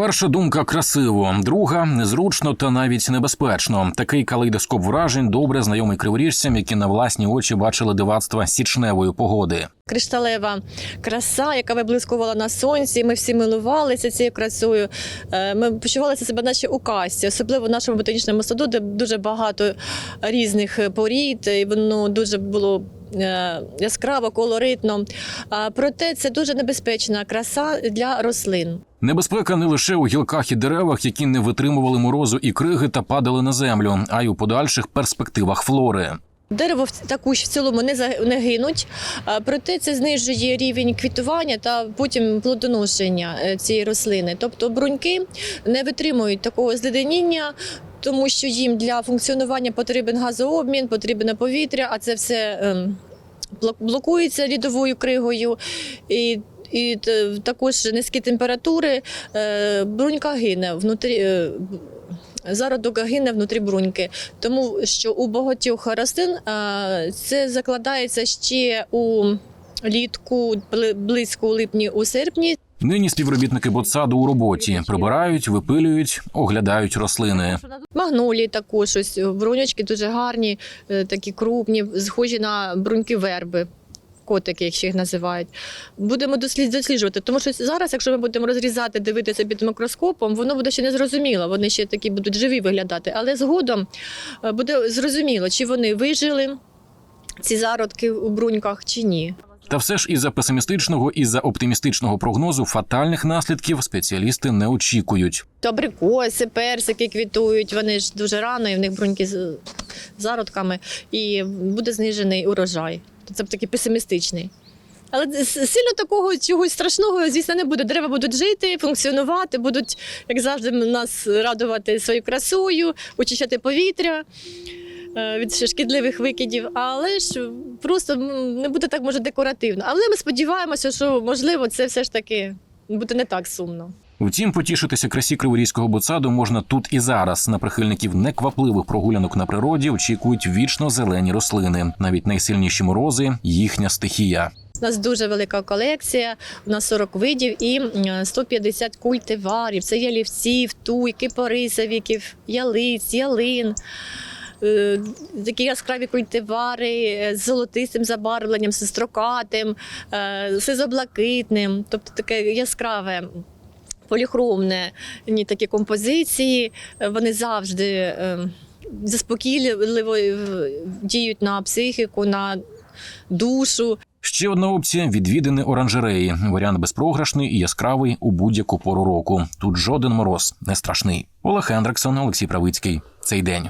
Перша думка красиво, друга незручно та навіть небезпечно. Такий калейдоскоп вражень добре знайомий криворіжцям, які на власні очі бачили дивацтва січневої погоди. кришталева краса, яка виблискувала на сонці. Ми всі милувалися цією красою. Е, Ми почувалися себе, наче у касті, особливо в нашому ботанічному саду, де дуже багато різних порід, і воно дуже було. Е, Яскраво, колоритно. Проте це дуже небезпечна краса для рослин. Небезпека не лише у гілках і деревах, які не витримували морозу і криги та падали на землю, а й у подальших перспективах флори. Дерево в- також в цілому не не гинуть, проте це знижує рівень квітування та потім плодоношення е, цієї рослини. Тобто бруньки не витримують такого зледеніння. Тому що їм для функціонування потрібен газообмін, потрібне повітря, а це все ем, блокується лідовою кригою. І, і також низькі температури, е, брунька гине внутрі. е, Зародок гине внутрі бруньки, тому що у багатьох рослин е, це закладається ще у літку, бли- близько у липні, у серпні. Нині співробітники ботсаду у роботі прибирають, випилюють, оглядають рослини. Магнолії також ось бруньочки дуже гарні, е, такі крупні, схожі на бруньки верби. Котики, якщо їх називають, будемо дослід- досліджувати. Тому що зараз, якщо ми будемо розрізати, дивитися під мікроскопом, воно буде ще не зрозуміло. Вони ще такі будуть живі виглядати. Але згодом е, буде зрозуміло, чи вони вижили ці зародки у бруньках чи ні. Та все ж із-за песимістичного і за оптимістичного прогнозу фатальних наслідків спеціалісти не очікують. Абрикоси, персики квітують, вони ж дуже рано, і в них бруньки з зародками, і буде знижений урожай. Це б такий песимістичний. Але сильно такого чогось страшного, звісно, не буде. Дерева будуть жити, функціонувати, будуть, як завжди, нас радувати своєю красою, очищати повітря від шкідливих викидів. Але ж просто не буде так може декоративно. Але ми сподіваємося, що можливо це все ж таки буде не так сумно. Втім, потішитися красі криворізького ботсаду можна тут і зараз. На прихильників неквапливих прогулянок на природі очікують вічно зелені рослини. Навіть найсильніші морози їхня стихія. У нас дуже велика колекція, у нас 40 видів і м, 150 культиварів. Це ялівців, туй, кипарисовиків, ялиць, ялин. Е, Такі яскраві культивари е, з золотистим забарвленням, з строкатим, е, сизоблакитним, тобто таке яскраве. Поліхромне ні, такі композиції, вони завжди заспокійливо діють на психіку, на душу. Ще одна опція відвідини оранжереї. Варіант безпрограшний і яскравий у будь-яку пору року. Тут жоден мороз не страшний. Олег Хендриксон, Олексій Правицький. Цей день.